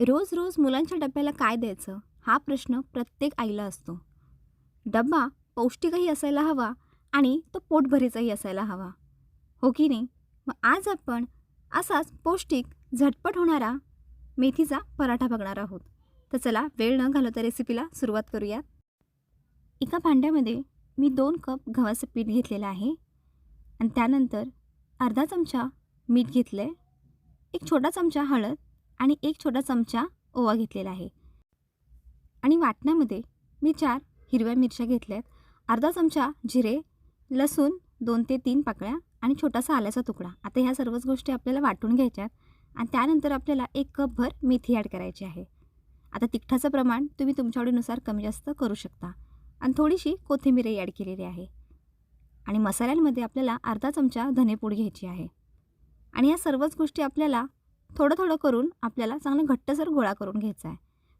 रोज रोज मुलांच्या डब्याला काय द्यायचं? हा प्रश्न प्रत्येक आईला असतो. डब्बा पौष्टिकही असायला हवा आणि तो पोटभरीचाही असायला हवा. हो की नाही? मग आज आपण असाच पौष्टिक झटपट होणारा मेथीचा पराठा बघणार आहोत. तर चला वेळ न घालवता रेसिपीला सुरुवात करूयात. एका भांड्यामध्ये मी दोन कप गव्हाचं पीठ घेतलेलं आहे. आणि त्यानंतर अर्धा चमचा मीठ घेतलं आहे एक छोटा चमचा हळद. आणि एक छोटा चमचा ओवा घेतलेला आहे. आणि वाटण्यामध्ये मी चार हिरव्या मिरच्या घेतल्या आहेत अर्धा चमचा जिरे लसूण दोन ते तीन पाकळ्या आणि छोटासा आल्याचा तुकडा. आता ह्या सर्वच गोष्टी आपल्याला वाटून घ्यायच्या आहेत आणि त्यानंतर आपल्याला एक कपभर मेथी ॲड करायची आहे. आता तिखटाचं प्रमाण तुम्ही तुमच्या आवडीनुसार कमी जास्त करू शकता. आणि थोडीशी कोथिंबीरही ॲड केलेली आहे. आणि मसाल्यांमध्ये आपल्याला अर्धा चमचा धनेपूड घ्यायची आहे. आणि या सर्वच गोष्टी आपल्याला थोडं थोडं करून आपल्याला चांगलं घट्टसर गोळा करून घ्यायचा आहे.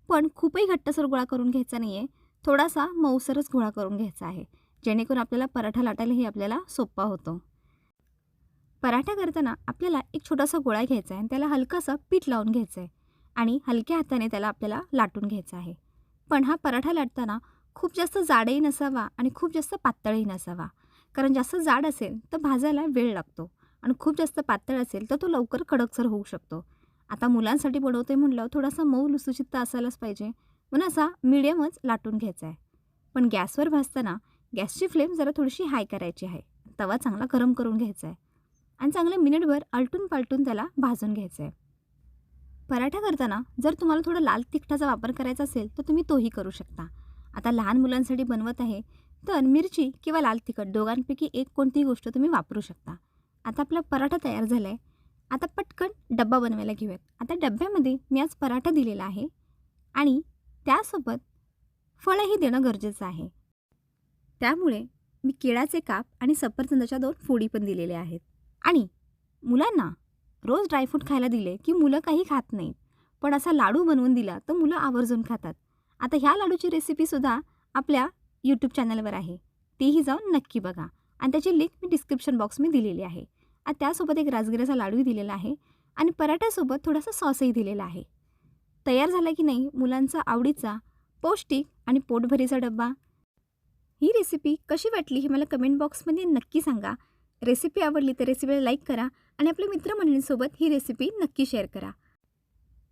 पण खूपही घट्टसर गोळा करून घ्यायचा नाही आहे थोडासा मऊसरच गोळा करून घ्यायचा आहे. जेणेकरून आपल्याला पराठा लाटायलाही आपल्याला सोपा होतो. पराठा करताना आपल्याला एक छोटासा गोळा घ्यायचा आहे आणि त्याला हलकासा पीठ लावून घ्यायचं आहे आणि हलक्या हाताने त्याला आपल्याला लाटून घ्यायचा आहे. पण हा पराठा लाटताना खूप जास्त जाडही नसावा आणि खूप जास्त पातळही नसावा. कारण जास्त जाड असेल तर भाजायला वेळ लागतो. आणि खूप जास्त पातळ असेल तर तो लवकर कडकसर होऊ शकतो. आता मुलांसाठी बनवते म्हटलं थोडासा मऊ लुसुचित्त असायलाच पाहिजे. म्हणून असा मिडियमच लाटून घ्यायचा आहे पण गॅसवर भाजताना गॅसची फ्लेम जरा थोडीशी हाय करायची आहे. तवा चांगला गरम करून घ्यायचा आहे आणि चांगलं मिनिटभर आलटून पालटून त्याला भाजून घ्यायचं आहे पराठा करताना जर तुम्हाला थोडं लाल तिखटाचा वापर करायचा असेल तर तुम्ही तोही करू शकता. आता लहान मुलांसाठी बनवत आहे तर मिरची किंवा लाल तिखट दोघांपैकी एक कोणतीही गोष्ट तुम्ही वापरू शकता. आता आपला पराठा तयार झाला आहे आता पटकन डब्बा बनवायला घेऊयात. आता डब्यामध्ये मी आज पराठा दिलेला आहे आणि त्यासोबत फळंही देणं गरजेचं आहे. त्यामुळे मी केळाचे काप आणि सफरचंदाच्या दोन फोडी पण दिलेल्या आहेत. आणि मुलांना रोज ड्रायफ्रूट खायला दिले की मुलं काही खात नाहीत. पण असा लाडू बनवून दिला तर मुलं आवर्जून खातात. आता ह्या लाडूची रेसिपीसुद्धा आपल्या यूट्यूब चॅनलवर आहे. तीही जाऊन नक्की बघा. आणि त्याची लिंक मी डिस्क्रिप्शन बॉक्समध्ये दिलेली आहे. आणि त्यासोबत एक राजगिराचा लाडूही दिलेला आहे आणि पराठ्यासोबत थोडासा सॉसही दिलेला आहे. तयार झाला की नाही मुलांचा आवडीचा पौष्टिक आणि पोटभरीचा डब्बा? ही रेसिपी कशी वाटली हे मला कमेंट बॉक्समध्ये नक्की सांगा. रेसिपी आवडली तर रेसिपीला लाईक करा आणि आपल्या मित्रमंडळींसोबत ही रेसिपी नक्की शेअर करा.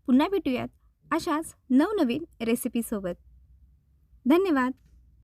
पुन्हा भेटूयात अशाच नवनवीन रेसिपीसोबत धन्यवाद!